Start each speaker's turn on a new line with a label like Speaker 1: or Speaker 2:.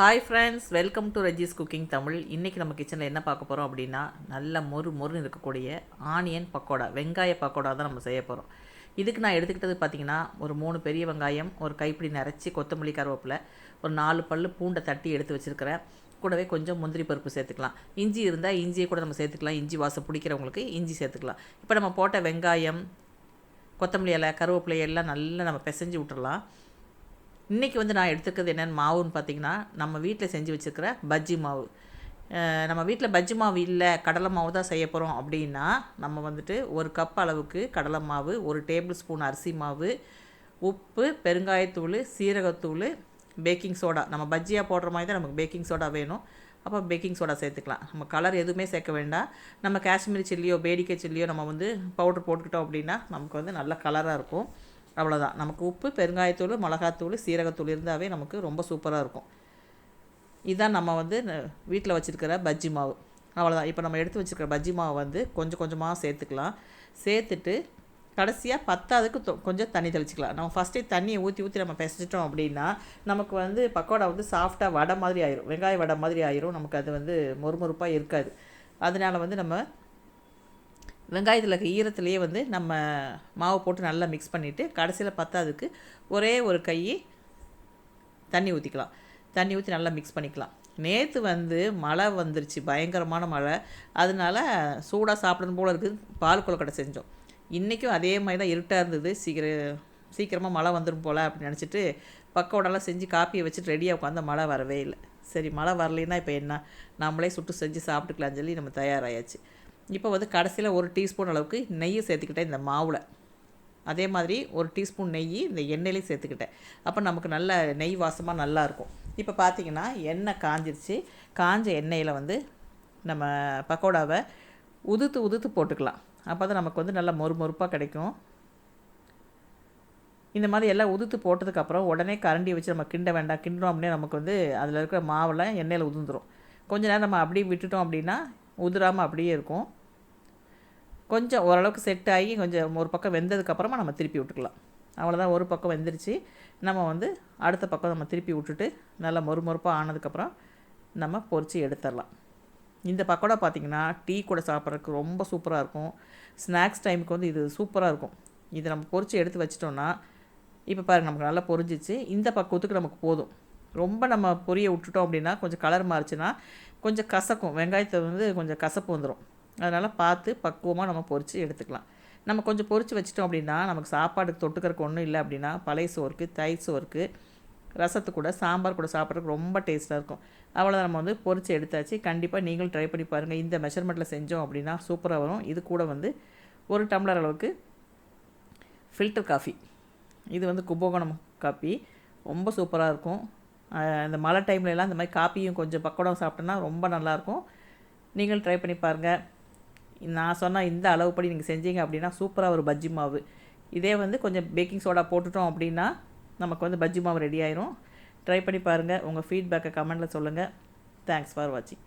Speaker 1: Hi friends welcome to Regis cooking Tamil இன்றைக்கி நம்ம கிச்சனில் என்ன பார்க்க போகிறோம் அப்படின்னா நல்ல மொறு மொறுன்னு இருக்கக்கூடிய ஆனியன் பக்கோடா வெங்காய பக்கோடா தான் நம்ம செய்ய போகிறோம் இதுக்கு நான் எடுத்துக்கிட்டது பார்த்தீங்கன்னா ஒரு மூணு பெரிய வெங்காயம் ஒரு கைப்பிடி நிறச்சி கொத்தமல்லி கருவேப்பிலை ஒரு நாலு பல் பூண்டை தட்டி எடுத்து வச்சுருக்கிறேன். கூடவே கொஞ்சம் முந்திரி பருப்பு சேர்த்துக்கலாம். இஞ்சி இருந்தால் இஞ்சியை கூட நம்ம சேர்த்துக்கலாம். இஞ்சி வாசம் பிடிக்கிறவங்களுக்கு இஞ்சி சேர்த்துக்கலாம். இப்போ நம்ம போட்ட வெங்காயம் கொத்தமல்லி இலை கருவேப்பிலை எல்லாம் நல்லா நம்ம பிசைஞ்சு விட்டுறலாம். இன்றைக்கி வந்து நான் எடுத்துக்கிறது என்னென்னு மாவுன்னு பார்த்தீங்கன்னா நம்ம வீட்டில் செஞ்சு வச்சுருக்கிற பஜ்ஜி மாவு. நம்ம வீட்டில் பஜ்ஜி மாவு இல்லை கடலை மாவு தான் செய்ய போகிறோம் அப்படின்னா நம்ம வந்துட்டு ஒரு கப் அளவுக்கு கடலை மாவு ஒரு டேபிள் ஸ்பூன் அரிசி மாவு உப்பு பெருங்காயத்தூள் சீரகத்தூள் பேக்கிங் சோடா நம்ம பஜ்ஜியாக போடுற மாதிரி தான் நமக்கு பேக்கிங் சோடா வேணும். அப்போ பேக்கிங் சோடா சேர்த்துக்கலாம். நம்ம கலர் எதுவுமே சேர்க்க வேண்டாம். நம்ம காஷ்மீரி சில்லியோ பேடிக்கை சில்லியோ நம்ம வந்து பவுடர் போட்டுக்கிட்டோம் அப்படின்னா நமக்கு வந்து நல்ல கலராக இருக்கும். அவ்வளோதான் நமக்கு உப்பு பெருங்காயத்தூள் மிளகாத்தூள் சீரகத்தூள் இருந்தாவே நமக்கு ரொம்ப சூப்பராக இருக்கும். இதுதான் நம்ம வந்து வீட்டில் வச்சுருக்கிற பஜ்ஜி மாவு. அவ்வளோதான் இப்போ நம்ம எடுத்து வச்சுருக்கிற பஜ்ஜி மாவு வந்து கொஞ்சம் கொஞ்சமாக சேர்த்துக்கலாம். சேர்த்துட்டு கடைசியாக பத்தாவதுக்கு கொஞ்சம் தண்ணி தெளிச்சிக்கலாம். நம்ம ஃபஸ்ட்டே தண்ணியை ஊற்றி ஊற்றி நம்ம பிசைச்சிட்டோம் அப்படின்னா நமக்கு வந்து பக்கோடா வந்து சாஃப்டாக வடை மாதிரி ஆயிரும். வெங்காய வடை மாதிரி ஆயிரும். நமக்கு அது வந்து மொறுமொறுப்பாக இருக்காது. அதனால வந்து நம்ம வெங்காயத்தில் இருக்க ஈரத்துலேயே வந்து நம்ம மாவு போட்டு நல்லா மிக்ஸ் பண்ணிவிட்டு கடைசியில் பத்தாதுக்கு ஒரே ஒரு கை தண்ணி ஊற்றிக்கலாம் தண்ணி ஊற்றி நல்லா மிக்ஸ் பண்ணிக்கலாம். நேற்று வந்து மழை வந்துருச்சு பயங்கரமான மழை. அதனால சூடாக சாப்பிடணும் போல் இருக்குது. பால் கொழுக்கட்டை செஞ்சோம். இன்றைக்கும் அதே மாதிரி தான் இருட்டாக இருந்தது. சீக்கிரம் சீக்கிரமாக மழை வந்துடும் போல் அப்படின்னு நினச்சிட்டு பக்கோடெல்லாம் செஞ்சு காப்பியை வச்சுட்டு ரெடியாக உட்காந்து மழை வரவே இல்லை. சரி மழை வரலைன்னா இப்போ என்ன? நம்மளே சுட்டு செஞ்சு சாப்பிட்டுக்கலாம்னு சொல்லி நம்ம தயாராகியாச்சு இப்போ வந்து கடைசியில் ஒரு டீஸ்பூன் அளவுக்கு நெய்யை சேர்த்துக்கிட்டேன் இந்த மாவில். அதே மாதிரி ஒரு டீஸ்பூன் நெய் இந்த எண்ணெயிலையும் சேர்த்துக்கிட்டேன். அப்போ நமக்கு நல்ல நெய் வாசமாக நல்லாயிருக்கும் இப்போ பார்த்தீங்கன்னா எண்ணெய் காஞ்சிருச்சு. காஞ்ச எண்ணெயில் வந்து நம்ம பக்கோடாவை உதுத்து உதுத்து போட்டுக்கலாம். அப்போ தான் நமக்கு வந்து நல்லா மொறு மொறுப்பாக கிடைக்கும். இந்த மாதிரி எல்லாம் உதுத்து போட்டதுக்கப்புறம் உடனே கரண்டி வச்சு நம்ம கிண்ட வேண்டாம். கிண்டோம் அப்படின்னா நமக்கு வந்து அதில் இருக்கிற மாவெல்லாம் எண்ணெயில் உதிர்ந்துடும் கொஞ்ச நேரம் நம்ம அப்படியே விட்டுட்டோம் அப்படின்னா உதிராமல் அப்படியே இருக்கும். கொஞ்சம் ஓரளவுக்கு செட் ஆகி கொஞ்சம் ஒரு பக்கம் வெந்ததுக்கப்புறமா நம்ம திருப்பி விட்டுக்கலாம். அவ்வளோதான் ஒரு பக்கம் வெந்துருச்சு. நம்ம வந்து அடுத்த பக்கம் நம்ம திருப்பி விட்டுட்டு நல்லா மொறு மொறுப்பாக ஆனதுக்கப்புறம் நம்ம பொறிச்சு எடுத்துடலாம். இந்த பக்கோடா பார்த்திங்கன்னா டீ கூட சாப்பிட்றதுக்கு ரொம்ப சூப்பராக இருக்கும். ஸ்நாக்ஸ் டைமுக்கு வந்து இது சூப்பராக இருக்கும். இதை நம்ம பொறிச்சு எடுத்து வச்சிட்டோன்னா இப்போ பாருங்கள் நமக்கு நல்லா பொறிஞ்சிச்சு இந்த பக்குவத்துக்கு நமக்கு போதும். ரொம்ப நம்ம பொரிய விட்டுட்டோம் அப்படின்னா கொஞ்சம் கலர் மாறிச்சுன்னா கொஞ்சம் கசக்கும். வெங்காயத்தை வந்து கொஞ்சம் கசப்பு வந்துடும் அதனால் பார்த்து பக்குவமாக நம்ம பொரித்து எடுத்துக்கலாம். நம்ம கொஞ்சம் பொரித்து வச்சிட்டோம் அப்படின்னா நமக்கு சாப்பாடுக்கு தொட்டுக்கிறதுக்கு ஒன்றும் இல்லை அப்படின்னா பழைய சோறுக்கு தயிர் சோறுக்கு ரசத்து கூட சாம்பார் கூட சாப்பிட்றதுக்கு ரொம்ப டேஸ்ட்டாக இருக்கும். அவ்வளோ நம்ம வந்து பொரித்து எடுத்தாச்சு. கண்டிப்பாக நீங்களும் ட்ரை பண்ணி பாருங்கள் இந்த மெஷர்மெண்ட்டில் செஞ்சோம் அப்படின்னா சூப்பராக வரும். இது கூட வந்து ஒரு டம்ளர் அளவுக்கு ஃபில்டர் காஃபி இது வந்து கும்பகோணம் காப்பி ரொம்ப சூப்பராக இருக்கும். இந்த மழை டைம்லலாம் இந்த மாதிரி காப்பியும் கொஞ்சம் பக்கோடம் சாப்பிட்டோன்னா ரொம்ப நல்லாயிருக்கும் நீங்கள் ட்ரை பண்ணி பாருங்கள் நான் சொன்ன இந்த அளவுப்படி நீங்கள் செஞ்சீங்க அப்படின்னா சூப்பராக ஒரு பஜ்ஜி மாவு. இதே வந்து கொஞ்சம் பேக்கிங் சோடா போட்டுட்டோம் அப்படின்னா நமக்கு வந்து பஜ்ஜி மாவு ரெடி ஆயிரும். ட்ரை பண்ணி பாருங்கள் உங்கள் ஃபீட்பேக்கை கமெண்ட்டில் சொல்லுங்கள் தேங்க்ஸ் ஃபார் வாட்சிங்